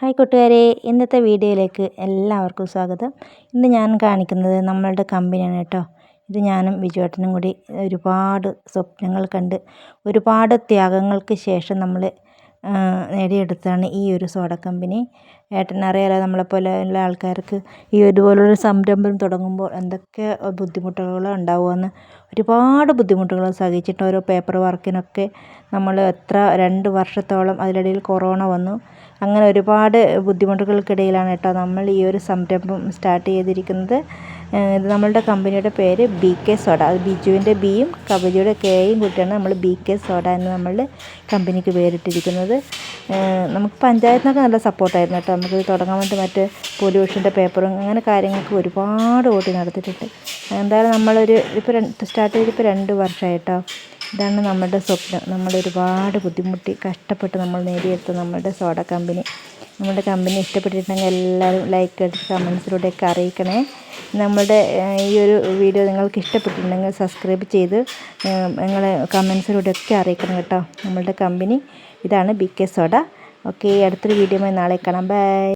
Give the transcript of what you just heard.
Hi കൂട്ടുകാരെ ഇന്നത്തെ വീഡിയോയിലേക്ക് എല്ലാവർക്കും സ്വാഗതം. ഇന്ന് ഞാൻ കാണിക്കുന്നത് നമ്മളുടെ കമ്പനിയാണ് കേട്ടോ. ഇത് ഞാനും ബിജുവേട്ടനും കൂടി ഒരുപാട് സ്വപ്നങ്ങൾ കണ്ട് ഒരുപാട് ത്യാഗങ്ങൾക്ക് ശേഷം നമ്മൾ നേടിയെടുത്താണ് ഈ ഒരു സോഡ കമ്പനി. ഏട്ടനറിയാലോ നമ്മളെപ്പോലെ ഉള്ള ആൾക്കാർക്ക് ഈ ഇതുപോലൊരു സംരംഭം തുടങ്ങുമ്പോൾ എന്തൊക്കെ ബുദ്ധിമുട്ടുകൾ ഉണ്ടാവുമെന്ന് ഒരുപാട് ബുദ്ധിമുട്ടുകൾ സഹിച്ചിട്ട് ഓരോ പേപ്പർ വർക്കിനൊക്കെ നമ്മൾ എത്ര രണ്ട് വർഷത്തോളം അതിനിടയിൽ കൊറോണ വന്നു. അങ്ങനെ ഒരുപാട് ബുദ്ധിമുട്ടുകൾക്കിടയിലാണ് കേട്ടോ നമ്മൾ ഈ ഒരു സംരംഭം സ്റ്റാർട്ട് ചെയ്തിരിക്കുന്നത്. ഇത് നമ്മളുടെ കമ്പനിയുടെ പേര് ബി കെ സോഡ അത് ബിജുവിന്റെ ബിയും കബജിയുടെ കെയും കൂട്ടിയാണ് നമ്മൾ ബി കെ സോഡ എന്ന് നമ്മളുടെ കമ്പനിക്ക് പേരിട്ടിരിക്കുന്നത്. നമുക്ക് പഞ്ചായത്തിൽ നിന്നൊക്കെ നല്ല സപ്പോർട്ടായിരുന്നു കേട്ടോ. നമുക്ക് തുടങ്ങാൻ വേണ്ടി മറ്റ് പൊല്യൂഷന്റെ പേപ്പറും അങ്ങനെ കാര്യങ്ങൾക്ക് ഒരുപാട് ഓടി നടത്തിയിട്ടുണ്ട്. എന്തായാലും നമ്മളൊരു ഇപ്പോൾ രണ്ട് സ്റ്റാർട്ട് ചെയ്തിപ്പോൾ രണ്ട് വർഷമായിട്ടോ. ഇതാണ് നമ്മുടെ സ്വപ്നം. നമ്മൾ ഒരുപാട് ബുദ്ധിമുട്ടി കഷ്ടപ്പെട്ട് നമ്മൾ നേടിയെടുത്ത നമ്മുടെ സോഡ കമ്പനി. നമ്മുടെ കമ്പനി ഇഷ്ടപ്പെട്ടിട്ടുണ്ടെങ്കിൽ എല്ലാവരും ലൈക്ക് അടിച്ച് കമൻസിലൂടെയൊക്കെ അറിയിക്കണേ. നമ്മുടെ ഈ ഒരു വീഡിയോ നിങ്ങൾക്ക് ഇഷ്ടപ്പെട്ടിട്ടുണ്ടെങ്കിൽ സബ്സ്ക്രൈബ് ചെയ്ത് നിങ്ങൾ കമൻസിലൂടെയൊക്കെ അറിയിക്കണം കേട്ടോ. നമ്മളുടെ കമ്പനി ഇതാണ് ബി കെ സോഡ ഓക്കെ അടുത്തൊരു വീഡിയോ നാളെ കാണാം. ബൈ